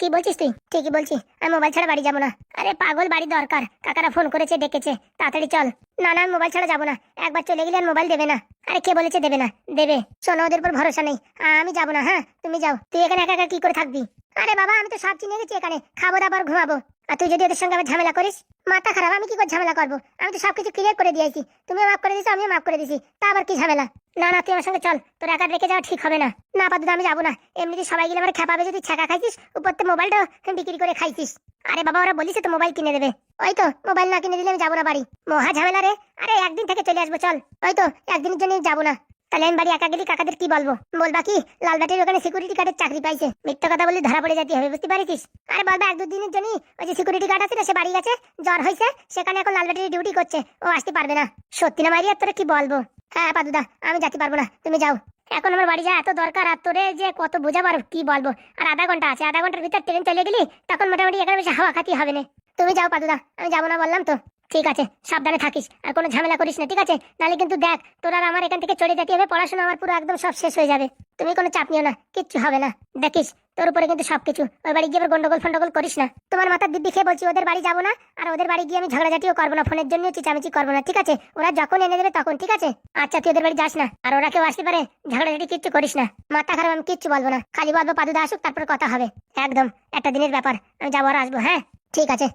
কি বলছিস তুই? ঠিকই বলছি। আমি মোবাইল ছাড়া বাড়ি যাব না। আরে পাগল, বাড়ি দরকার। কাকারা ফোন করেছে, ডেকেছে। তাড়াতাড়ি চল। না না মোবাইল ছাড়া যাব না। একবার চলে গেলে আর মোবাইল দেবে না। আরে, কে বলেছে দেবে না? দেবে। শোনো, ওদের উপর ভরসা নেই। আমি যাব না হ্যাঁ? তুমি যাও। তুই এখানে একা একা কি করে থাকবি? আরে বাবা, আমি তো সব চিনে গেছি এখানে। খাব দাবার ঘুমাবো। আর তুই যদি ওদের সঙ্গে আবার ঝামেলা করিস? মাথা খারাপ, আমি কি করে ঝামেলা করব? আমি তো সবকিছু ক্লিয়ার করে দিয়েছি। তুমিও মাফ করে দিয়েছ আমিও মাফ করে দিয়েছি তা আবার কি ঝামেলা? না না, তুই আমার সঙ্গে চল। তোর একা রেখে যাওয়া ঠিক হবে না। না পাদুদা আমি যাব না। এমনিতে সবাই গেলে আমার খেপাবে যদি ছাকা খাইছিস, উপর তো মোবাইলটা বিক্রি করে খাইছিস। আরে বাবা, ওরা বলিস তো মোবাইল কিনে দেবে। ওই তো মোবাইল না কিনে দিলে আমি যাব না বাড়ি। মহা ঝামেলা রে। আরে, একদিন থেকে চলে আসব, চল। ওই তো, একদিনের জন্য যাব না। তাহলে আমি বাড়ি একা গেলে কাকাদের কি বলব? বলবা কি লালবাটির ওখানে সিকিউরিটি গার্ডের চাকরি পাইছে। মিথ্যা কথা বলে ধরা পড়ে যেতে হবে, বুঝতে পারিস আরে, বলবা এক দুদিনের জন্য ওই যে সিকিউরিটি গার্ড আছে না, সে বাড়ি গেছে, জ্বর হয়েছে সেখানে এখন লালবাটির ডিউটি করছে, ও আসতে পারবে না। সত্যি না মারিয়া তোরা কি বলব? হ্যাঁ পাদুদা, আমি যেতে পারব না, তুমি যাও। এখন আমার বাড়ি যা এত দরকার, আর তোরে যে কত বোঝাবার কি বলব? আর আধা ঘণ্টা আছে, আধা ঘণ্টার ভিতর ট্রেন চলে গেলি, তখন মোটামুটি এখানে বেশি হাওয়া খাতি হবে না। তুমি যাও পাদুদা, আমি যাব না বললাম তো। ঠিক আছে, সাবধানে থাকিস, আর কোনো ঝামেলা করিস না, ঠিক আছে? নাহলে কিন্তু দেখ, তোর আর আমার এখান থেকে চলে যেতে হবে, পড়াশোনা আমার পুরো একদম সব শেষ হয়ে যাবে। তুমি কোনো চাপ নিও না, কিচ্ছু হবে না। দেখিস, তোর উপরে কিন্তু সবকিছু। ওই বাড়ি গিয়ে গন্ডগোল ফন্ডগোল করিস না। তোমার মাথার দিব্যি খেয়ে বলছি, ওদের বাড়ি যাব না, আর ওদের বাড়ি গিয়ে আমি ঝগড়াঝাটিও করব না, ফোনের জন্য চিচামিচি করব না, ঠিক আছে? ওরা যখন এনে দেবে তখন, ঠিক আছে? আচ্ছা তুই ওদের বাড়ি যাস না, আর ওরা কেউ আসতে পারে, ঝগড়াঝাটি কিচ্ছু করিস না। মাথা খারাপ, আমি কিচ্ছু বলব না। খালি বলব, পাদুদা আসুক, তারপর কথা হবে। একদম, একটা দিনের ব্যাপার, আমি যাব আর আসব হ্যাঁ? ঠিক আছে।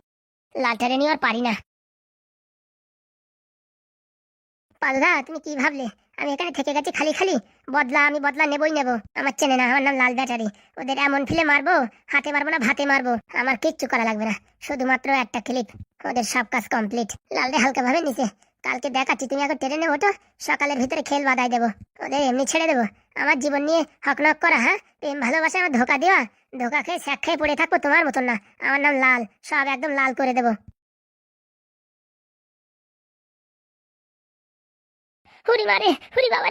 লালটারে নিয়ে আর পারি না। পাদুদা, তুমি কি ভাবলে? আমি এখানে থেকে গেছি খালি খালি। বদলা, আমি বদলা নেবই নেব। আমার চেনে না, আমার নাম লাল ব্যাটারি। ওদের এমন ফিলে মারবো, হাতে মারবো না, ভাতে মারবো। আমার কিচ্ছু করা লাগবে না। শুধুমাত্র একটা ক্লিপ ওদের সব কাজ কমপ্লিট লালটা হালকা ভাবে নিচে। কালকে দেখাচ্ছি, তুমি এখন ট্রেনে ওঠো সকালের ভিতরে খেল বাদাই দেবো। ওদের এমনি ছেড়ে দেবো। আমার জীবন নিয়ে হকনক করা হ্যাঁ? প্রেম, ভালোবাসা, আমার ধোকা দেওয়া। ধোকা খেয়ে স্যাক খেয়ে পড়ে থাকব তোমার মতন না। আমার নাম লাল, সব একদম লাল করে দেবো। হুরি মারে হুরি বাবা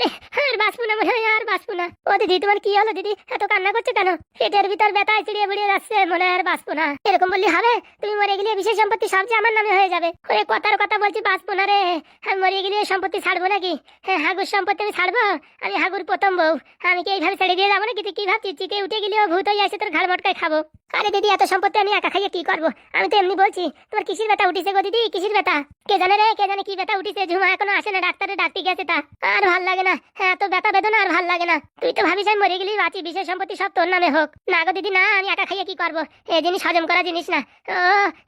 আর বাঁচবো না মনে হয়, আর বাঁচবো না। ও দিদি, তোমার কি হলো দিদি? এত কান্না করছ কেন? পেটের ভিতর ব্যথায় চিড়িয়ে বুড়িয়ে যাচ্ছে, মনে হয় আর বাঁচবো না। এরকম বললি হবে? তুমি মরে গেলে বিশেষ সম্পত্তি সব যে আমার নামে হয়ে যাবে। ওই কথার কথা বলছি, বাঁচবো না রে। আমি মরে গেলে সম্পত্তি ছাড়বো নাকি? হ্যাঁ হাগুর সম্পত্তি আমি ছাড়বো? আমি হাগুর প্রথম বউ। আমি কি এইভাবে ছেড়ে দিয়ে যাব নাকি? তুই কি ভাবছিস? চিতে উঠে গেলেও ভূত হয়ে আসে, তোর ঘাড় মটকায় খাব। আরে দিদি, এত সম্পত্তি আমি একা খাইয়ে কি করব? আমি তো এমনি বলছি, তোমার কিসির ব্যথা উঠিছে গো দিদি? কিসির ব্যথা? কে জানে রে, কে জানে কি ব্যথা উঠিছে? ঝুমা এখনও আসে না, ডাক্তারে ডাকতে গেছে তা আর ভালো লাগে না। হ্যাঁ তো ব্যথা বেদনা আর ভালো লাগে না। তুই তো ভাবিস আমি মরে গেলি বাঁচি বিশেষ সম্পত্তি সব তোর নামে হোক। না গো দিদি না আমি একা খাইয়ে কি করব? এই জিনিস হজম করা জিনিস না। ও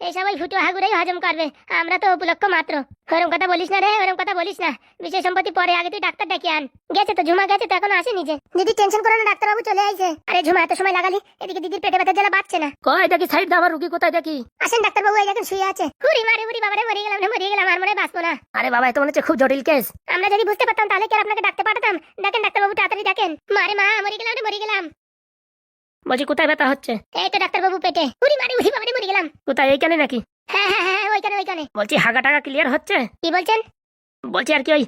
এইসব ওই ফুটো হাগুরেই হজম করবে। আমরা তো উপলক্ষ মাত্র। ওরম কথা বলিস না রে ওরম কথা বলিস না। বিশেষ সম্পত্তি পরে আগে তুই ডাক্তার ডেকে আন। গেছে তো ঝুমা গেছে তো এখনও আসেনি যে। দিদি টেনশন করো না ডাক্তারবাবু চলে আইছে। আরে ঝুমা এত সময় লাগালি এদিকে দিদির পেটে ব্যথা জ্বালা বাড়ছে না। কয় দেখি সাইড দাও আমার রুগী কোথায় দেখি? আসেন ডাক্তারবাবু এই দেখেন শুয়ে আছে। হুরি মারে হুরি বাবারে মরে গেলাম মরে গেলাম আর মনে বাঁচবো না। আরে বাবা এত মনে হচ্ছে খুব জটিল কেস আমরা যদি বুঝতে পারতাম তাহলে কি আর আপনাকে ডাকতে পাঠাতাম দেখেন ডাক্তারবাবু তাড়াতাড়ি দেখেন। মারে মা মরে গেলাম মরে গেলাম। বলছি কোথায় ব্যথা হচ্ছে? এই তো ডাক্তারবাবু পেটে। উরি মারি উরি বাবারে মরে গেলাম। কোথায় এইখানে নাকি? হ্যাঁ হ্যাঁ হ্যাঁ ওইখানে ওইখানে। বলছি হাগা টাগা ক্লিয়ার হচ্ছে? কি বলছেন? বলছি আর কি ওই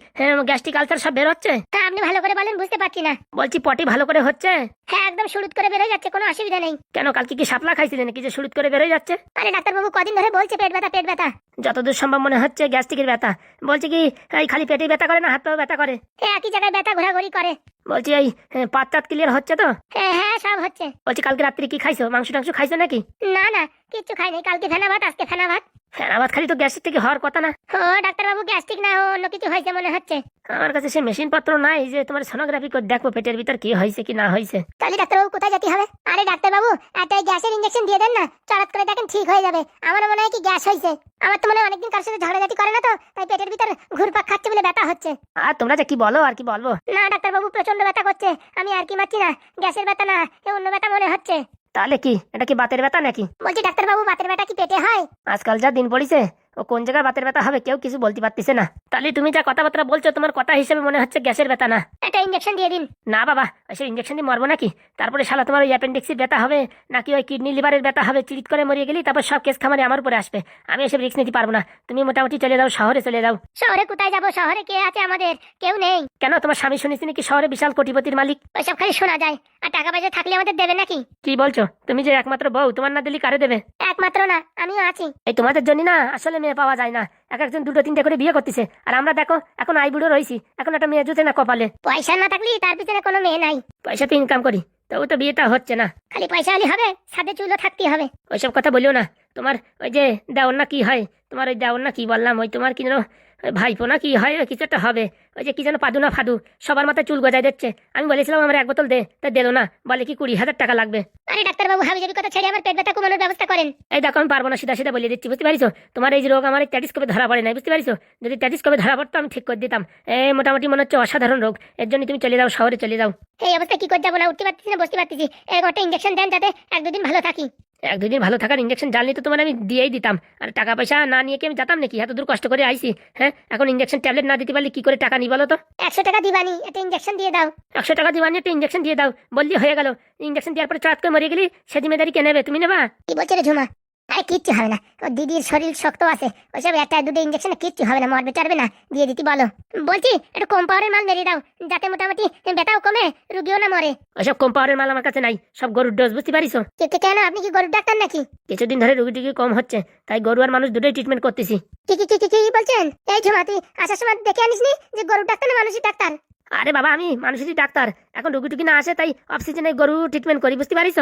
গ্যাস্ট্রিক আলসার সব বের হচ্ছে তা আপনি ভালো করে বলেন বুঝতে পারছি না। বলছি পটি ভালো করে হচ্ছে? হ্যাঁ একদম শুরুত করে বেরোয় যাচ্ছে কোনো অসুবিধা নেই। কেন কালকে কি সাপলা খাইছিলেন নাকি যে শুরুত করে বেরোয় যাচ্ছে? আরে ডাক্তারবাবু কদিন ধরে বলছে পেট ব্যথা পেট ব্যথা। যতদূর সম্ভব মনে হচ্ছে গ্যাস্ট্রিকের ব্যথা। বলছে কি এই খালি পেটে ব্যথা করে না হাত পাও ব্যথা করে? এ একই জায়গায় ব্যথা ঘোরাঘুরি করে। বলছি এই পাত চাত ক্লিয়ার হচ্ছে তো? হ্যাঁ হ্যাঁ সব হচ্ছে। বলছি কালকে রাত্রি কি খাইছো? মাংস টাংস খাইছো নাকি? না না কিচ্ছু খাইনি কালকে ফেনা ভাত আজকে ফেনা ভাত ফেনা ভাত খালি তো গ্যাস্ট্রিক থেকে হওয়ার কথা না। ও ডাক্তারবাবু গ্যাস্ট্রিক না অন্য কিছু হয়েছে মনে হচ্ছে। আমার কাছে সে মেশিন পত্র নাই যে তোমার সোনোগ্রাফি করে দেখব পেটের ভিতর কি হয়েছে কি না হয়েছে। তাহলে ডাক্তারবাবু কোথায় যেতে হবে? আরে ডাক্তারবাবু একটা গ্যাসের ইঞ্জেকশন দিয়ে দেন না। চড়াত করে দেখেন ঠিক হয়ে যাবে। আমার মনে হয় কি গ্যাস হয়েছে। আমার তো মনে হয় অনেকদিন কার সাথে ঝগড়াঝাটি করে না তো তাই পেটের ভিতর ঘুরপাক খাচ্ছে বলে ব্যথা হচ্ছে। আর তোমরা যে কি বলো আর কি বলব? না ডাক্তারবাবু প্রচণ্ড ব্যথা করছে। আমি আর কি মারছি না গ্যাসের ব্যথা না এ অন্য ব্যথা মনে হচ্ছে। তাহলে কি এটা কি বাতের ব্যথা নাকি? বলছি ডাক্তার বাবু বাতের ব্যথা কি পেটে হয়? আজকাল যা দিন পড়িছে ও কোন জায়গায় বাতের ব্যথা হবে কেউ কিছু বলতে পারতেছে না। তাহলে তুমি যা কথাবার্তা বলছো তোমার কথা হিসেবে মনে হচ্ছে গ্যাসের ব্যথা না। একটা ইঞ্জেকশন দিয়ে দিন। না বাবা ওইসব ইঞ্জেকশন দিয়ে মরবো নাকি? তারপরে শালা তোমার ওই অ্যাপেন্ডিক্সের ব্যথা হবে নাকি ওই কিডনি লিভারের ব্যথা হবে চিরিট করে মরিয়ে গেলি তারপর সব কেস খামারে আমার উপরে আসবে। আমি এসব রিস্ক নিতে পারব না। তুমি মোটামুটি চলে যাও শহরে চলে যাও। শহরে কোথায় যাব? শহরে কে আছে আমাদের? কেউ নেই। কেন তোমার স্বামী শুনেছি নাকি শহরে বিশাল কোটিপতির মালিক? ওইসব খালি শোনা যায়। আর টাকা পয়সা থাকলে আমাদের দেবে নাকি? কি বলছো? তুমি যে একমাত্র বউ তোমার না দিলি কারে দেবে? একমাত্র না আমিও আছি। এই তোমাদের জন্য না আসলে মেয়ে পাওয়া যায় না। এক একজন দুটো তিনটে করে বিয়ে করতেছে। আর আমরা দেখো এখন আই বুড়ো রয়েছি। এখন একটা মেয়ে জুতে না কপালে। পয়সা না থাকলে তার পিছনে কোনো মেয়ে নাই। পয়সা তো ইনকাম করি তবু তো বিয়েটা হচ্ছে না। খালি পয়সা হলে হবে সাথে চুলো থাকতে হবে। ওইসব কথা বলিও না। তোমার ওই যে দেওয়ার না কি হয়? তোমার ওই দেওয়ার না কি বললাম? ওই তোমার কি যেন ওই ভাইপো না কি? হয় কিছু একটা হবে। ওই যে কি যেন পাদু না ফাদু সবার মাথায় চুল গজায় দিচ্ছে। আমি বলেছিলাম আমার এক বোতল দে তা দিল না। বলে কি কুড়ি হাজার টাকা লাগবে। আরে ডাক্তারবাবু হাবি যাবি কথা ছেড়ে আমার পেট ব্যথা কমানোর ব্যবস্থা করেন। এই দেখো আমি পারব না সিধা সিধা বলে দিচ্ছি বুঝতে পারিছো? তোমার এই রোগ আমার ট্যাটিস কবে ধরা পড়ে না বুঝতে পারিছো? যদি ট্যাটিস কবে ধরা পড়তো আমি ঠিক করে দিতাম। এই মোটামুটি মনে হচ্ছে অসাধারণ রোগ। এর জন্য তুমি চলে যাও শহরে চলে যাও। এই অবস্থা কি করে যাব না? উঠতে পারতেছি না বসতে পারতেছি। এরকম একটা ইঞ্জেকশন দেন যাতে এক দুদিন ভালো থাকি। এক দুদিন ভালো থাকার ইঞ্জেকশন জানলে তো তোমার আমি দিয়েই দিতাম। আর টাকা পয়সা না নিয়ে কি আমি যেতাম নাকি? এত দূর কষ্ট করে আইসি হ্যাঁ? এখন ইঞ্জেকশন ট্যাবলেট না দিতে পারলে কি করে টাকা নিই বলো তো? একশো টাকা দিবানি একটা ইঞ্জেকশন দিয়ে দাও। একশো টাকা দিবানি একটা ইঞ্জেকশন দিয়ে দাও। বললি হয়ে গেল। ইঞ্জেকশন দেওয়ার পরে চাঁদ করে মরে গেলি সে জিম্মেদারি কে নেবে? তুমি নেবা? কি বলছে রে ঝুমা? আরে কিচ্ছু হবে না। ও দিদির শরীর শক্ত আছে। ওইসব একটা দুটো ইঞ্জেকশন কিচ্ছু হবে না মরবে চারবে না। দিয়ে দিতি বলো। বলছি একটু কম পাওয়ারের মাল মেরে দাও যাতে মোটামুটি ব্যথাও কমে রুগীও না মরে। ওইসব কম পাওয়ারের মাল আমার কাছে নাই সব গরুর ডোজ বুঝতে পারিছো কে- কেন? আপনি কি গরুর ডাক্তার নাকি? কিছুদিন ধরে রুগী টুগি কম হচ্ছে তাই গরু আর মানুষ দুটোই ট্রিটমেন্ট করতেছি। কি কি কি কি কি বলছেন? এই ঝুমা তুই আসার সময় দেখে আনিসনি যে গরুর ডাক্তার না মানুষের ডাক্তার? আরে বাবা আমি মানুষেরই ডাক্তার। এখন রুগী টুকি না আসে তাই অফ সিজনে গরু ট্রিটমেন্ট করি বুঝতে পারিস?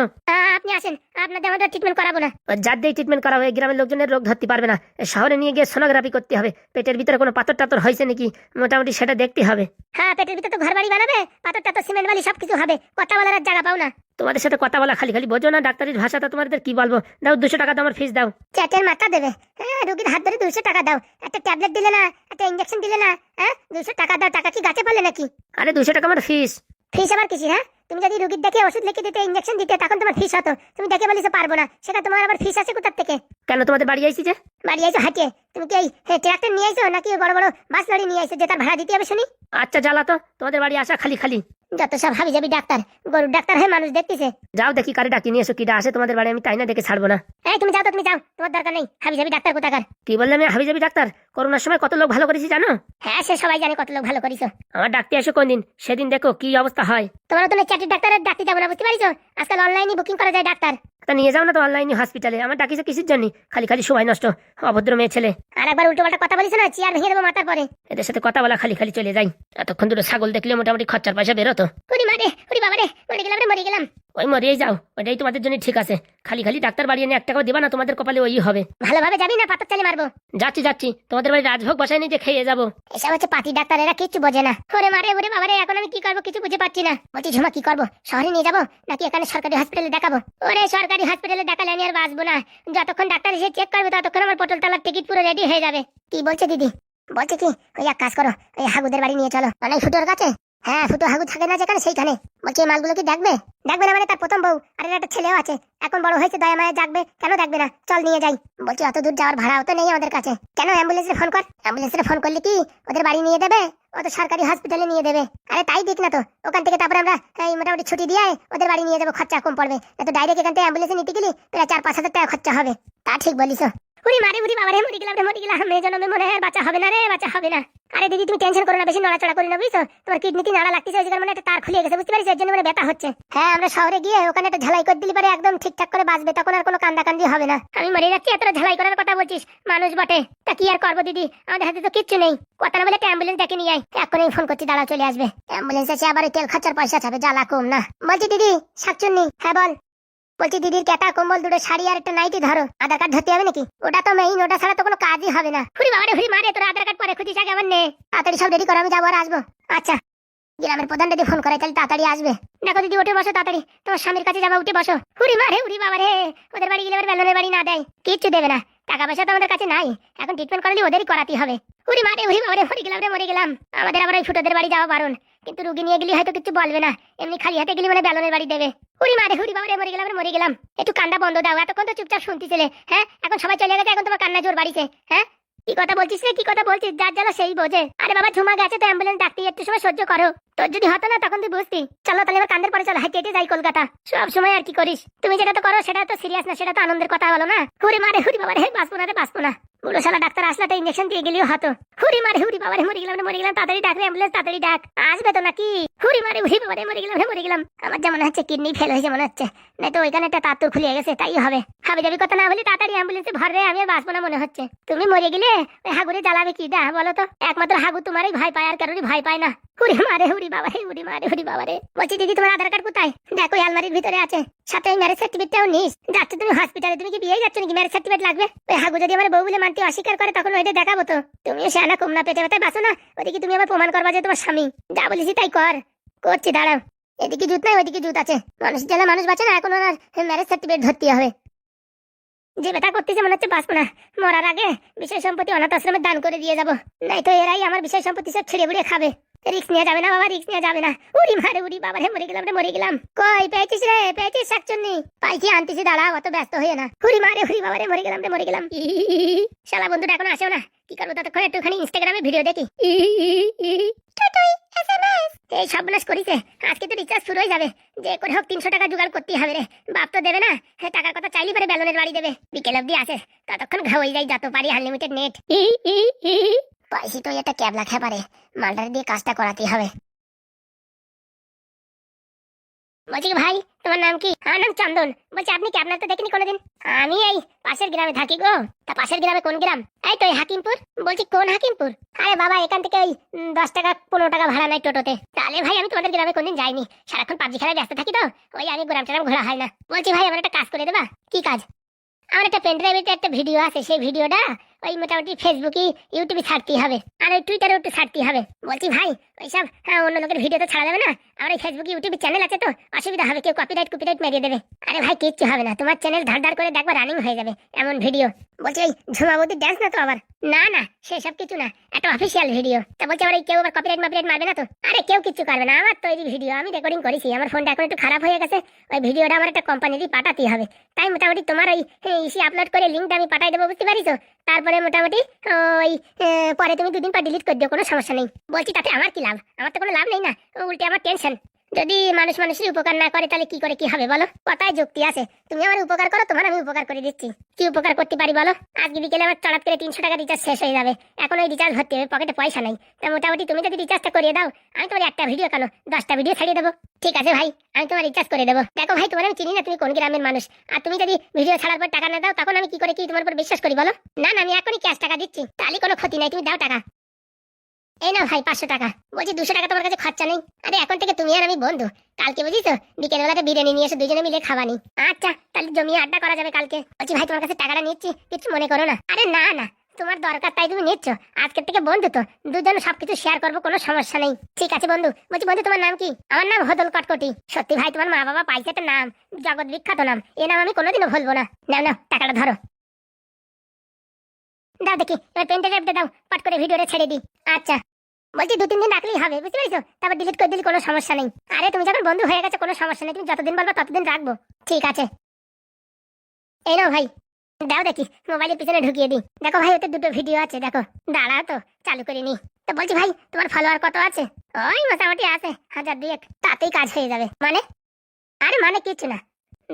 আপনি আসেন। আপনাদের আমাদের ট্রিটমেন্ট করাবো না। যার দিয়ে ট্রিটমেন্ট করা হয় গ্রামের লোকজনের রোগ ধরতে পারবে না। শহরে নিয়ে গিয়ে সোনোগ্রাফি করতে হবে। পেটের ভিতরে কোনো পাথর টাথর হয়েছে নাকি? মোটামুটি সেটা দেখতে হবে। হ্যাঁ পেটের ভিতরে তো ঘর বাড়ি বানাবে পাথর টাথর সিমেন্ট বালি সবকিছু হবে। কথা বলার জায়গা পাও না। তোমাদের সাথে কথা বলা খালি খালি বোঝো না ডাক্তারের ভাষাটা তোমাদের কি বলব? দাও দুশো টাকা তোমার ফিস দাও। চ্যাটের মাথা দেবে। হ্যাঁ রুগীর হাত ধরে দুশো টাকা দাও। একটা ট্যাবলেট দিলে না একটা ইঞ্জেকশন দিলে না হ্যাঁ দুশো টাকা দাও। টাকা কি গাছে পড়লে নাকি? আরে দুশো টাকা আমার ফিস ফিস আবার কিছু হ্যাঁ? তুমি যদি রুগীর দেখে ওষুধ লিখে দিতে ইঞ্জেকশন দিতে তখন তোমার ফিস হতো। তুমি দেখে বলিস পারব না। সেটা তোমার আবার ফিস আছে কোথার থেকে? কেন তোমাদের বাড়ি আইসি যে? বাড়ি আইসো হাঁটিয়ে তুমি কি এই ট্রাক্টর নিয়ে আইসো নাকি বড় বড় বাস গাড়ি নিয়ে আইসো যেটা তার ভাড়া দিতে হবে শুনি? আচ্ছা জ্বালা তো। তোমাদের বাড়ি আসা খালি খালি। যত সব হাবি যাবি ডাক্তার গরুর ডাক্তার হ্যাঁ মানুষ দেখতেছে। যাও দেখি কারে ডাকি নিয়ে এসো কিটা আসে তোমাদের বাড়ি আমি তাই না দেখে ছাড়বো না। এই তুমি যাও তো তুমি যাও তোমার দরকার নেই হাবি যাবি ডাক্তার কোথাকার? কি বললে আমি হাবি যাবি ডাক্তার? করোনার সময় কত লোক ভালো করেছি জানো? হ্যাঁ সে সবাই জানে কত লোক ভালো করেছ। আমার ডাকতে এসো কোন দিন সেদিন দেখো কি অবস্থা হয়। তোমার তো চ্যাটের ডাক্তারের ডাকতে যাব না বুঝতে পারিছো? আজকাল অনলাইনে বুকিং করা যায় ডাক্তার। তা নিয়ে যাও না তো অনলাইনে হসপিটালে আমার ডাকিছো কিসের জন্য? খালি খালি সময় নষ্ট অভদ্র মেয়ে ছেলে। আর একবার উল্টো পাল্টা কথা বলিস না চেয়ার ভেঙে দেবো মাথার পরে। এদের সাথে কথা বলা খালি খালি চলে যাই। এতক্ষণ দুটো ছাগল দেখলে মোটামুটি খরচার পয়সা বেরোতো মারে বাবা রে মরে গেলাম রে মরে গেলাম। ওই মরিয়েই যাও ওইটাই তোমাদের জন্য ঠিক আছে। খালি খালি ডাক্তার বাড়ি এনে এক টাকাও দেবা না তোমাদের কপালে ওই হবে। ভালোভাবে যাবি না পাথর চালে মারবো। যাচ্ছি যাচ্ছি। তোমাদের বাড়ি রাজভোগ বসায় নিয়ে যে খেয়ে যাব। এসব হচ্ছে পাতি ডাক্তার এরা কিচ্ছু বোঝে না। ওরে মারে ওরে বাবা রে এখন আমি কি করব কিছু বুঝে পাচ্ছি না। বলছি ঝুমা কি করব? শহরে নিয়ে যাব নাকি এখানে সরকারি হসপিটালে দেখাবো? ওরে সরকারি হসপিটালে দেখালে আমি আর বাঁচবো না। যতক্ষণ ডাক্তার এসে চেক করবে, ততক্ষণ আমার পটল তালার টিকিট পুরো রেডি হয়ে যাবে। কি বলছে দিদি? বলছে কি? ওই এক কাজ করো, ওই হাগুদের বাড়ি নিয়ে চলো। মানে ফুটোর কাছে। হ্যাঁ ফুটো হাগু থাকে না যেখানে সেইখানে। বলছে এই মালগুলো কি দেখবে দেখবে না মানে তার প্রথম বউ, আর একটা ছেলেও আছে। এখন বড় হয়েছে, দয়া মায়ের জাগবে, কেন দেখবে না? চল নিয়ে যাই। বলছি, অত দূর যাওয়ার ভাড়াও তো নেই আমাদের কাছে। কেন অ্যাম্বুলেন্সে ফোন কর? অ্যাম্বুলেন্সে ফোন করলে কি ওদের বাড়ি নিয়ে দেবে? ওদের সরকারি হসপিটালে নিয়ে দেবে। আরে তাই দিক না তো। ওখান থেকে তারপরে আমরা, এই মোটামুটি ছুটি দিয়ে ওদের বাড়ি নিয়ে যাব, খরচা কম পড়বে। তো ডাইরেক্ট এখান থেকে অ্যাম্বুলেন্সে নিতে গেলে প্রায় চার পাঁচ হাজার টাকা খরচা হবে। তা ঠিক বলিস। উড়ি মারে গেলাম রে গেলাম। মেয়ে জন্মে মনে হয় বাচ্চা হবে না রে বাচ্চা হবে না। আরে দিদি, তুমি টেনশন করো না, বেশি নড়াচড়া করি না, বুঝছ? তোমার কিডনিতে নাড়া লাগতেছে, ওই মানে একটা তার খুলে গেছে, বুঝতে পারিস এর জন্য মানে ব্যথা হচ্ছে। হ্যাঁ আমরা শহরে গিয়ে ওখানে একটা ঝালাই করে দিলে পারে একদম ঠিকঠাক করে বাঁচবে, তখন আর কোনো কান্দাকান্দি হবে না। আমি মরে যাচ্ছি এতটা ঝালাই করার কথা বলছিস। মানুষ বটে। তা কি আর করব দিদি? আমাদের হাতে তো কিচ্ছু নেই। কথা না বলে একটা অ্যাম্বুলেন্স ডেকে নিয়ে আয়। এখনই ফোন করছি, দাঁড়াও, চলে আসবে। অ্যাম্বুলেন্স আছে আবার তেল খরচার পয়সা চাবে জ্বালা কম না। বলছি দিদি, শাকচুন্নি হ্যাঁ বল। বলছি, দিদির কেটা কম্বল দুটো শাড়ি আর একটা নাইটি ধরো। আধার কার্ড ধরতে হবে নাকি? ওটা তো মেইন ওটা ছাড়া তো কোনো কাজই হবে না। হুরি বাবারে হুরি মারে, তোর আধার কার্ড পরে খুঁজিস আগে আমার নে। তাড়াতাড়ি সব রেডি করো, আমি যাব আর আসব। আচ্ছা। গ্রামের প্রধান যদি ফোন করে তাহলে তাড়াতাড়ি আসবে। দেখো দিদি, উঠে বসো তাড়াতাড়ি। তোমার স্বামীর কাছে যাবা, উঠে বসো। হুরি মারে হুরি বাবা রে ওদের বাড়ি গেলে বেলনের বাড়ি না দেয়। কিচ্ছু দেবে না। টাকা পয়সা তো আমাদের কাছে নাই। এখন ট্রিটমেন্ট করালে ওদেরই করাতে হবে। হুরি মারে হুরি বাবা রে মরে গেলাম রে, মরে গেলাম। আমাদের আবার ওই ফুটোদের বাড়ি যাওয়া বারণ। কিন্তু রুগী নিয়ে গেলে হয়তো কিছু বলবে না। এমনি খালি হাতে গেলে মানে বেলনের বাড়ি দেবে। হুরি মারে রে মরে গেলাম মরে গেলাম। একটু কান্না বন্ধ দাও, এতক্ষণ তো চুপচাপ শুনতেছিলে হ্যাঁ? এখন সবাই চলে গেছে, এখন তোমার কান্না জোর বাড়িছে হ্যাঁ? কি কথা বলছিস রে, কি কথা বলছিস? যার জ্বালা সেই বোঝে। আরে বাবা, ঝুমা গেছে তো অ্যাম্বুলেন্স ডাকতে, একটু সময় সহ্য করো। তোর যদি হতো না, তখন তুই বুঝতি। চলো তাহলে এবার কান্দের পরে চলো। হাইটে হেঁটে যাই কলকাতা। সব সময় আর কি করিস? তুমি যেটা তো করো, সেটা তো সিরিয়াস না, সেটা তো আনন্দের কথা হলো না। হুরি মারে হুরি বাবা রে, বাঁচবো না রে, বাঁচবো না। বুড়ো শালা ডাক্তার আসলে তো ইঞ্জেকশন দিয়ে গেলেও হতো। হুরি মারে হুরি বাবা রে মরে গেলাম মরে গেলাম, তাড়াতাড়ি ডাক রে অ্যাম্বুলেন্স তাড়াতাড়ি ডাক। আসবে তো নাকি? হুরি মারে হুরি বাবা রে মরে গেলাম মরে গেলাম। আমার যা মনে হচ্ছে কিডনি ফেল হয়েছে মনে হচ্ছে। নাই তো ওইখানে একটা তাত্তর খুলে গেছে, তাই হবে। হাবি যাবি কথা না বলি তাড়াতাড়ি অ্যাম্বুলেন্সে ভর রে, আমি বাঁচবো না মনে হচ্ছে। তুমি মরে গেলে ওই হাগুরে জ্বালাবে কি? দা বলো তো। একমাত্র হাগু তোমারই ভয় পায়, আর কারোরই ভয় পায় না। হুরি মারে হুরি বাবা রে উড়ি মারে উড়ি বাবা রে বলছি দিদি, তোমার আধার কার্ড কোথায়? দেখো আলমারির ভিতরে আছে। সাথে ওই ম্যারেজ সার্টিফিকেটটাও নিস। যাচ্ছ তুমি হসপিটালে তুমি কি বিয়ে যাচ্ছ নাকি? ম্যারেজ সার্টিফিকেট লাগবে? ওই হাগু যদি আমার বউ বলে মানতে অস্বীকার করে তখন ওইটা দেখাবো তো। তুমিও আনা কমলা পেটে ব্যথায় বাসো না, ওদিকে তুমি আবার প্রমাণ করবা যে তোমার স্বামী। যা বলেছি তাই কর। করছি, দাঁড়াও। এদিকে জুত নাই ওইদিকে জুত আছে। মানুষ জেলা মানুষ বাঁচে না, এখন ওনার ম্যারেজ সার্টিফিকেট ধরতে হবে। যে বেটা করতেছে মনে হচ্ছে বাঁচবো না। মরার আগে বিষয় সম্পত্তি অনাথ আশ্রমে দান করে দিয়ে যাব। নাই তো এরাই আমার বিষয় সম্পত্তি সব ছেড়ে বুড়িয়ে খাবে। রিক্স নিয়ে যাবে না বাবা রিক্স নিয়ে যাবে না। উড়ি মারে, উড়ি, বাবা রে, মরে গেলাম রে, মরে গেলাম। কই পেয়েছিস রে, পেয়েছিস শাকচুন্নি? পাইছি, আনতেছি, দাঁড়া, অত ব্যস্ত হয়ে না। উড়ি মারে, উড়ি, বাবা রে, মরে গেলাম রে, মরে গেলাম। শালা বন্ধুটা এখন আসেও না। কি করব ততক্ষণ একটুখানি ইনস্টাগ্রামে ভিডিও দেখি। এই সব নাশ করিছে। আজকে তো রিচার্জ শুরু হয়ে যাবে। যে করে হোক তিনশো টাকা জোগাড় করতেই হবে রে। বাপ তো দেবে না। হ্যাঁ টাকার কথা চাইলে পারে বেলনের বাড়ি দেবে। বিকেল অব্দি আসে। ততক্ষণ ঘাওয়াই যাই, যত পারি আনলিমিটেড নেট পাইছি তো এটা ক্যাব লাখা পারে মালটার দিয়ে কাজটা করাতে হবে। বলছি ভাই, তোমার নাম কি? আমার নাম চন্দন। বলছি, আপনি কি আপনার তো দেখিনি কোনোদিন? আমি এই পাশের গ্রামে থাকি গো। তা পাশের গ্রামে কোন গ্রাম? এই তো হাকিমপুর। বলছি, কোন হাকিমপুর? আরে বাবা, এখান থেকে ওই দশ টাকা, পনেরো টাকা ভাড়া নাই টোটোতে। তাহলে ভাই, আমি তোমাদের গ্রামে কোনদিন যাইনি। সারাক্ষণ পাবজি খেলায় ব্যস্ত থাকি তো। ওই আমি গ্রাম টারাম ঘোরা হয় না। বলছি ভাই, আমার একটা কাজ করে দেবা। কি কাজ? আমার একটা পেন ড্রাইভে একটা ভিডিও আছে। সেই ভিডিওটা ওই মোটামুটি ফেসবুকে ইউটিউবে ছাড়তে হবে। আর ওই টুইটারে একটু ছাড়তে হবে। বলছি ভাই ওইসব হ্যাঁ, অন্য লোকের ভিডিও তো ছাড়া যাবে না। আমার ওই ফেসবুক ইউটিউবে চ্যানেল আছে তো অসুবিধা হবে। কেউ কপিরাইট কপিরাইট মেরিয়ে দেবে। আরে ভাই কিচ্ছু হবে না। তোমার চ্যানেল ধার ধার করে দেখবা রানিং হয়ে যাবে এমন ভিডিও বলছি ওই ঝুমাবতী ড্যান্স না তো আবার? না না সেসব কিছু না। একটা অফিসিয়াল ভিডিও তা বলছি আবার ওই কেউ আবার কপিরাইট মাপিরাইট মারবে না তো? আরে কেউ কিছু করবে না। আমার তৈরি ভিডিও আমি রেকর্ডিং করেছি। আমার ফোনটা এখন একটু খারাপ হয়ে গেছে। ওই ভিডিওটা আমার একটা কোম্পানিরই পাঠাতে হবে। তাই মোটামুটি তোমার ওই ইসি আপলোড করে লিঙ্কটা আমি পাঠাই দেবো বুঝতে পারিস তারপরে মোটামুটি ওই পরে তুমি দুদিন পর ডিলিট করে দিও, কোনো সমস্যা নেই। বলছি তাতে আমার কি লাভ? আমার তো কোনো লাভ নেই না। উল্টে আমার টেনশন যদি মানুষ মানুষের উপকার না করে, তাহলে কি করে, কি হবে বলো? কথায় যুক্তি আছে। তুমি আমার উপকার করো, তোমার আমি উপকার করে দিচ্ছি। কি উপকার করতে পারি বলো? আজকে বিকেলে আমার চড়াত করে তিনশো টাকা রিচার্জ শেষ হয়ে যাবে। এখন ওই রিচার্জ ভর্তি হবে পকেটে পয়সা নাই। তা মোটামুটি তুমি যদি রিচার্জটা করিয়ে দাও, আমি তোমার একটা ভিডিও কেন? দশটা ভিডিও ছাড়িয়ে দেবো। ঠিক আছে ভাই, আমি তোমার রিচার্জ করে দেবো। দেখো ভাই, তোমার আমি চিনি না তুমি কোন গ্রামের মানুষ। আর তুমি যদি ভিডিও ছাড়ার পর টাকা না দাও, তখন আমি কি করে, কি তোমার উপর বিশ্বাস করি বলো? না না, আমি এখনই ক্যাশ টাকা দিচ্ছি। তাহলে কোনো ক্ষতি নাই, তুমি দাও টাকা। এই না ভাই, পাঁচশো টাকা। বলছি দুশো টাকা তোমার কাছে খরচা নেই। আরে, এখন থেকে তুমি আর আমি বন্ধু। কালকে বুঝিস তো বিকেল বেলাতে বিরিয়ানি নিয়ে এসে দুজনে মিলে খাবানি। আচ্ছা তাহলে জমিয়ে আড্ডা করা যাবে কালকে। বলছি ভাই, তোমার কাছে টাকাটা নিচ্ছি, কিছু মনে করো না। আরে না না, তোমার দরকার তাই তুমি নিচ্ছ। আজকের থেকে বন্ধু তো, দুজন সবকিছু শেয়ার করব, কোনো সমস্যা নেই। ঠিক আছে বন্ধু, বলছি বন্ধু, তোমার নাম কি? আমার নাম হদল কটকটি। সত্যি ভাই, তোমার মা বাবা পাইছে একটা নাম, জগৎ বিখ্যাত নাম। এ নাম আমি কোনোদিনও ভুলবো না। নাও নাও, টাকাটা ধরো। দাও দেখি এবার পেনটা রেপটা দাও, পাট করে ভিডিওটা ছেড়ে দিই। আচ্ছা বলছি দু তিন দিন রাখলেই হবে, বুঝতে পেরেছ? তারপর ডিলিট করে দিলে, কোনো সমস্যা নেই। আরে, তুমি যখন বন্ধু হয়ে গেছে, কোনো সমস্যা নেই, তুমি যতদিন বলব ততদিন রাখব। ঠিক আছে। এই নাও ভাই, দাও দেখি মোবাইলের পিছনে ঢুকিয়ে দিই। দেখো ভাই, ওতে দুটো ভিডিও আছে, দেখো। দাঁড়াও তো, চালু করে নি তো বলছি ভাই, তোমার ফলোয়ার কত আছে? ওই মোটামুটি আছে, হাজার দুয়েক। তাতেই কাজ হয়ে যাবে। মানে? আরে মানে কিচ্ছু না।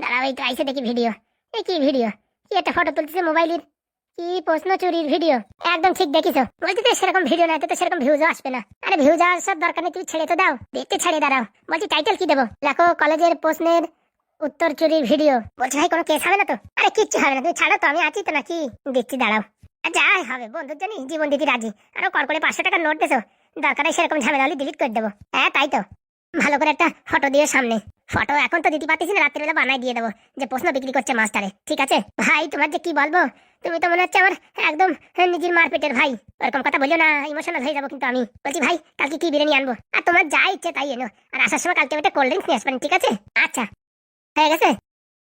দাঁড়াও, এই তো আইসে দেখি ভিডিও এই কি ভিডিও কি একটা ফটো তুলতেছে মোবাইলের কি প্রশ্ন চুরির ভিডিও? একদম ঠিক দেখিস বলছি তো সেরকম ভিডিও নাই তো সেরকম ভিউজও আসবে না। আরে ভিউজ আসার দরকার নেই, তুমি ছেড়ে তো দাও। দেখতে ছেড়ে দাঁড়াও। বলছি টাইটেল কি দেবো? লেখো, কলেজের প্রশ্নের উত্তর চুরির ভিডিও। বলছি ভাই, কোনো কেস হবে না তো? আরে কিচ্ছু হবে না, তুমি ছাড়ো তো, আমি আছি তো নাকি? দিচ্ছি, দাঁড়াও। যাই হবে, বন্ধুর জন্য জীবন দিতে রাজি। আরও কল করে পাঁচশো টাকা নোট দেছো। দরকার সেরকম ঝামেলা হলে ডিলিট করে দেবো। হ্যাঁ তাই তো। ভালো করে একটা ফটো দিয়ে সামনে। ফটো এখন তো দিতে পারতেছি না, রাত্রিবেলা বানাই দিয়ে দেবো। যে প্রশ্ন বিক্রি করছে মাস্টারে, ঠিক আছে? ভাই, তোমার যে কি বলব? তুমি তো মনে হচ্ছে আমার একদম নিজের মারপেটের ভাই। ওরকম কথা বলিও না ইমোশনাল হয়ে যাব কিন্তু আমি। বলছি, ভাই, কালকে কি বিরিয়ানি আনব? আর তোমার যা ইচ্ছে তাই এনো। আর আসার সময় কালকে আমি একটা কোল্ড ড্রিঙ্কস নিয়ে আসবেন, ঠিক আছে? আচ্ছা হয়ে গেছে?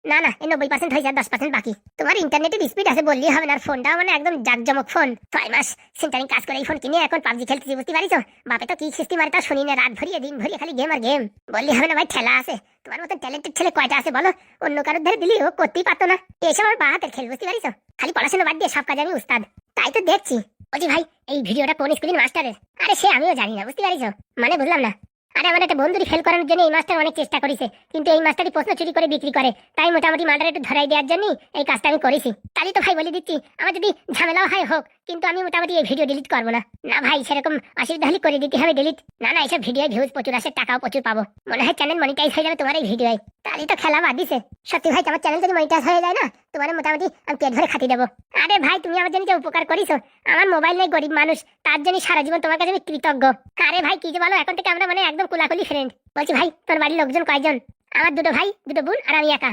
না না, এই নব্বই পার্সেন্ট হয়ে যায়, দশ পার্সেন্ট বাকি। তোমার ইন্টারনেটের স্পিড আছে বললেই হবে না, আর ফোনটাও মানে একদম জাকজমক ফোন ছয় মাস সেন্টারিং কাজ করে এই ফোন কিনে এখন পাবজি খেলতেছি, বুঝতে পারিস বাপে তো কি খিস্তি মারে তা শুনি না, রাত ভরিয়ে দিন ভরিয়ে খালি গেম আর গেম বললি হবে না ভাই, ঠেলা আছে। তোমার মতো ট্যালেন্টেড ছেলে কয়টা আছে বলো? অন্য কারোর ধরে দিলি ও করতেই পারতো না। এসব আমার বা হাতের খেল, বুঝতে পারিস খালি পড়াশোনা বাদ দিয়ে সব কাজে আমি উস্তাদ। তাই তো দেখছি। বলছি ভাই, এই ভিডিওটা কোন স্কুলের মাস্টারের আরে সে, আমিও জানি না, বুঝতে পারিস মানে বুঝলাম না। আরে আমার একটা বন্ধুরি ফেল করার জন্য এই মাস্টার অনেক চেষ্টা করেছে, কিন্তু এই মাস্টারই প্রশ্ন চুরি করে বিক্রি করে। তাই মোটামুটি মার্ডার একটু ধরাই দেওয়ার জন্য এই কাজটা আমি করেছি। তাহলে তো ভাই বলে দিচ্ছি, আমার যদি ঝামেলাও হয় হোক, কিন্তু আমি মোটামুটি এই ভিডিও ডিলিট করব না। না ভাই, সেরকম অসুবিধা হলে করে দিতে হবে ডিলিট না না এইসব ভিডিও ভিউজ প্রচুর আসে, টাকাও প্রচুর পাবো। মনে হয় চ্যানেল মনিটাইজ হয়ে যাবে তোমার এই ভিডিও তাহলে তো খেলা বাদ দিছে। সত্যি ভাই তোমার চ্যানেল যদি মনিটাইজ হয়ে যায় না তোমার মোটামুটি আমি পেট ভরে খাতি দেবো। আরে ভাই, তুমি আমার জন্য যে উপকার করিছো, আমার মোবাইল নেই, গরিব মানুষ, তার জন্য সারা জীবন তোমার কাছে আমি কৃতজ্ঞ। আরে ভাই, কি যে বলো, এখন থেকে আমরা মানে একদম কুলাকুলি ফ্রেন্ড বলছি ভাই, তোর বাড়ির লোকজন কয়জন? আমার দুটো ভাই, দুটো বোন আর আমি একা।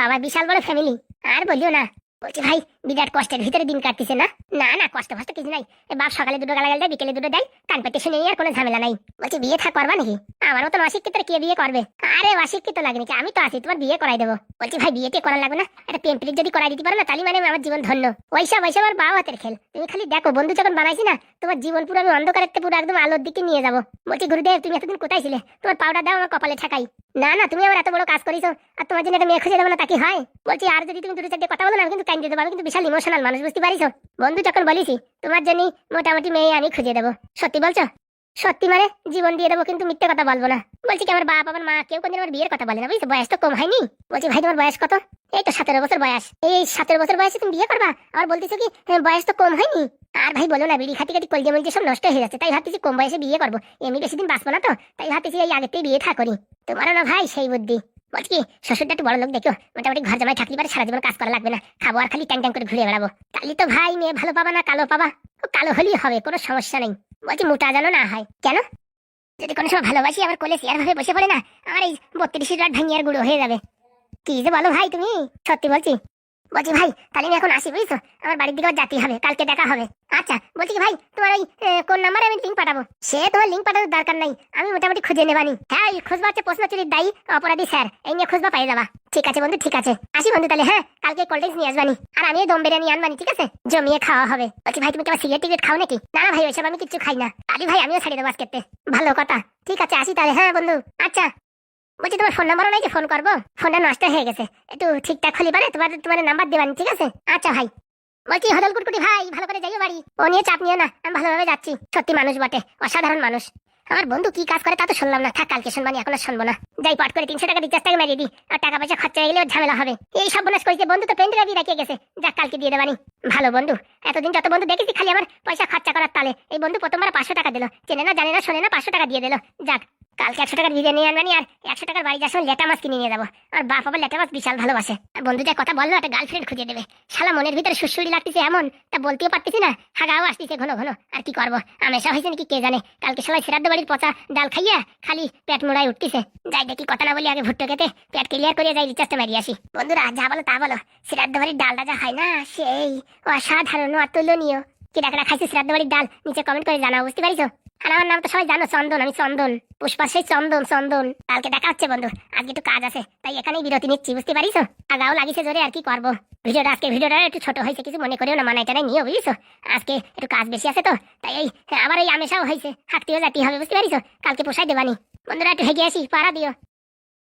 বাবা, বিশাল বড় ফ্যামিলি আর বলিও না। বলছি, ভাই, বিরাট কষ্টের ভিতরে দিন কাটতেছে না? না না, কষ্ট ফষ্ট কিছু নাই। বাপ সকালে দুটো গালাগাল দেয়, বিকেলে দুটো দেয়, কান পেতে শুনে আর কোনো ঝামেলা নাই। বলছি, বিয়ে থাক করবা নাকি? আমারও তো অশিক্ষিত কে বিয়ে করবে? আরে, অশিক্ষিত লাগে নাকি আমি তো আছি, তোমার বিয়ে করাই দেবো। বলছি, ভাই, বিয়েতে করা লাগবে না, একটা প্রেম যদি করাই দিতে পারো না, তাহলে মানে আমার জীবন ধন্য। ওইসব ওইসব আমার বাবা হাতের খেল, তুমি খালি দেখো, বন্ধু যখন বানাইছি না, তোমার জীবন পুরো আমি অন্ধকারের পুরো একদম আলোর দিকে নিয়ে যাব। বলছি, গুরুদেব, তুমি এতদিন কোথায় ছিলে? তোমার পাউডার দাও আমার কপালে ঠেকাই। না না, তুমি আমার এত বড় কাজ করিছো, আর তোমার জন্য একটা মেয়ে খুঁজে দেবো না, তা কি হয়? বলছি, আর যদি তুমি দুটো চারটে কথা বলো না কিন্তু কান দিতে পারব কিন্তু বিশাল ইমোশনাল মানুষ বুঝতে পারিছো বন্ধু যখন বলিছি তোমার জন্য মোটামুটি মেয়ে আমি খুঁজে দেবো। সত্যি বলছো? সত্যি মানে জীবন দিয়ে দেবো কিন্তু মিথ্যে কথা বলব না। বলছি কি আমার বাপ আমার মা কেউ কোনদিন আমার বিয়ের কথা বলে না বুঝছ? বয়স তো কম হয়নি। বলছি ভাই তোমার বয়স কত? এই তো সতেরো বছর বয়স। এই সতেরো বছর বয়সে তুমি বিয়ে করবা? আর বলতেছো কি হ্যাঁ, বয়স তো কম হয়নি। আর ভাই বলো না বিড়ি খাতি খাতি কলজে মলজে সব নষ্ট হয়ে যাচ্ছে। তাই ভাবতেছি কম বয়সে বিয়ে করব। এমনি বেশি দিন বাঁচবো না তো? তাই ভাবতেছি এই আগেতেই বিয়ে থা করি তোমারও না ভাই সেই বুদ্ধি। বলছি কি শ্বশুরটা একটু বড় লোক দেখো, মোটামুটি ঘর জামাই থাকলে পারে সারা জীবন কাজ করা লাগবে না, খাব আর খালি ট্যাং ট্যাং করে ঘুরে বেড়াবো। কালি তো ভাই, মেয়ে ভালো পাবা না কালো পাবা? ও কালো হলেই হবে, কোনো সমস্যা নেই। বলছি মোটা যেন না হয়। কেন? যদি কোনো সময় ভালোবাসি, আবার কোলে চেয়ার ভাবে বসে পড়ে না, আমার এই বত্রিশ রাত ভাঙিয়ার গুঁড়ো হয়ে যাবে। কি যে বলো ভাই তুমি, সত্যি বলছি। বলছি, ভাই তাহলে আমি এখন আসি, বুঝছ? আমার বাড়ির দিকে যেতে হবে, কালকে দেখা হবে। আচ্ছা বলছি কি, ভাই, তোমার ওই কোন নাম্বারে আমি লিঙ্ক পাঠাবো? সে তোমার লিঙ্ক পাঠানোর দরকার নাই, আমি মোটামুটি খুঁজে নেবানি। হ্যাঁ ওই খুঁজবা হচ্ছে প্রশ্ন চুরির দায়ী অপরাধী স্যার, এই নিয়ে খুঁজবা পাই যাবা। ঠিক আছে বন্ধু, ঠিক আছে। আসি বন্ধু তাহলে হ্যাঁ কালকে কোল্ড ড্রিঙ্কস নিয়ে আসবানি। আর আমি দম বিরিয়ানি আনবানি, ঠিক আছে? জমিয়ে খাওয়া হবে। বলছি, ভাই, তুমি কি সিগারেট টিগারেট খাও নাকি? না না, ভাই, ওইসব আমি কিছু খাই না। আরে ভাই, আমিও ছেড়ে দেবো আজকে ভালো কথা, ঠিক আছে, আসি তাহলে হ্যাঁ বন্ধু। আচ্ছা। বলছি, তোমার ফোন নাম্বারও নাই যে ফোন করব? ফোনটা নষ্ট হয়ে গেছে। একটু ঠিকঠাক খুলি পারে, তোমার তোমার নাম্বার দেবানি ঠিক আছে? আচ্ছা ভাই। বলছি হদল কুটকুটি ভাই, ভালো করে যাইও বাড়ি। ও নিয়ে চাপ নিও না, আমি ভালোভাবে যাচ্ছি। সত্যি মানুষ বটে, অসাধারণ মানুষ। আমার বন্ধু কি কাজ করে তা তো শুনলাম না। থাক, কালকে শুনবানি এখন শুনব না। যাই, পট করে তিনশো টাকা রিচার্জ টাকা মেরিয়ে দিই। আর টাকা পয়সা খরচা হয়ে গেলে ঝামেলা হবে। এই সব বোনাস করেছে বন্ধু তো পেন ড্রাইভই রেখে গেছে। যাক, কালকে দিয়ে দেবানি। ভালো বন্ধু। এতদিন যত বন্ধু দেখেছি খালি আমার পয়সা খরচা করার তালে। এই বন্ধু প্রথমবার পাঁচশো টাকা দিল। চেনে না, জানে না, শোনে না, পাঁচশো টাকা দিয়ে দিল। যাক। কালকে একশো টাকার বিরিয়ানি আনবানি আর একশো টাকার বাড়ি যাওয়ার লেটা মাছ কিনে নিয়ে যাব। আর বাপ আবার লেটা মাছ বিশাল ভালোবাসে। আর বন্ধু যা কথা বলল, একটা গার্লফ্রেন্ড খুঁজে দেবে। শালা মনের ভিতরে সুসুরি লাগতেছে এমন, তা বলতেও পারতেছি না। হাগাও আসতেছে ঘন ঘন, আর কি করব? আমেশা হয়েছে নাকি কে জানে? কালকে সবাই শ্রাদ্ধ বাড়ির পচা ডাল খাইয়া খালি পেট মোড়ায় উঠতেছে। যাই দেখি কথা না বলি আগে ভুট্টো খেতে, পেট ক্লিয়ার করে যাই রিচার্জটা মারি আসি। বন্ধুরা, যা বলো তা বলো। শ্রাদ্ধ বাড়ির ডালটা যা হয় না, সেই অসাধারণ, অতুলনীয়। কি ডাকরা খাইছে শ্রাদ্ধ বাড়ির ডাল? নিচে কমেন্ট করে জানাও, বুঝতে পারিছো? আর আমার নাম তো সবাই জানো, চন্দন, আমি চন্দন। পুষ্পা সেই চন্দন চন্দন। কালকে দেখা হচ্ছে, বন্ধু। আজকে একটু কাজ আছে, তাই এখানেই বিরতি নিচ্ছি, বুঝতে পারিস আগাও লাগিছে জোরে, আর কি করব? ভিডিওটা আজকে, ভিডিওটা একটু ছোট হয়েছে, কিছু মনে করিও না মানে এটা নিও বুঝিস আজকে একটু কাজ বেশি আছে তো, তাই এই আবার এই আমেশাও হয়েছে। হাঁটতেও যাতে হবে, বুঝতে পারিস কালকে পোষাই দেবানি। বন্ধুরা, একটু হেগে আসি, পাড়া দিও।